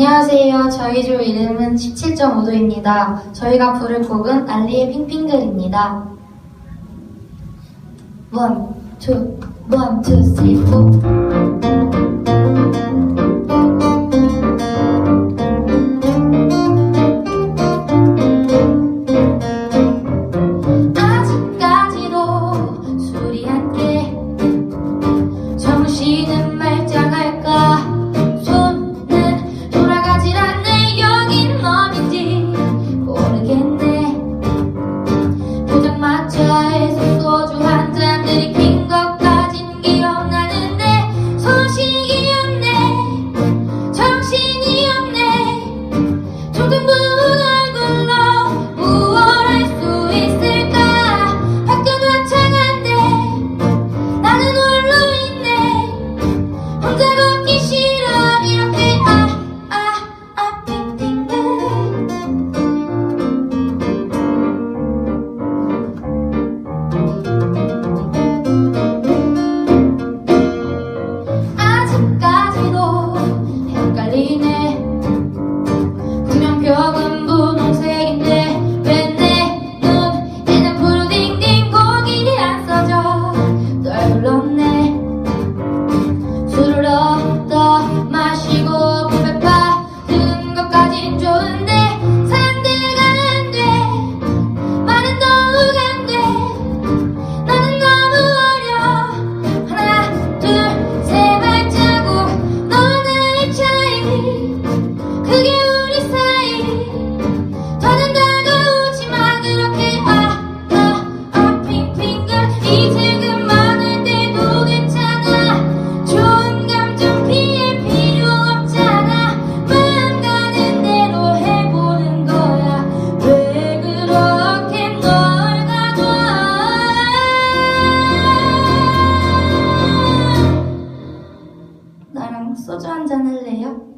안녕하세요. 저희 조 이름은 17.5도입니다. 저희가 부를 곡은 알리의 핑핑글입니다. 1, 2, 1, 2, 3, 4 아직까지도 술이 함께 my chest, soju. 소주 한 잔 할래요?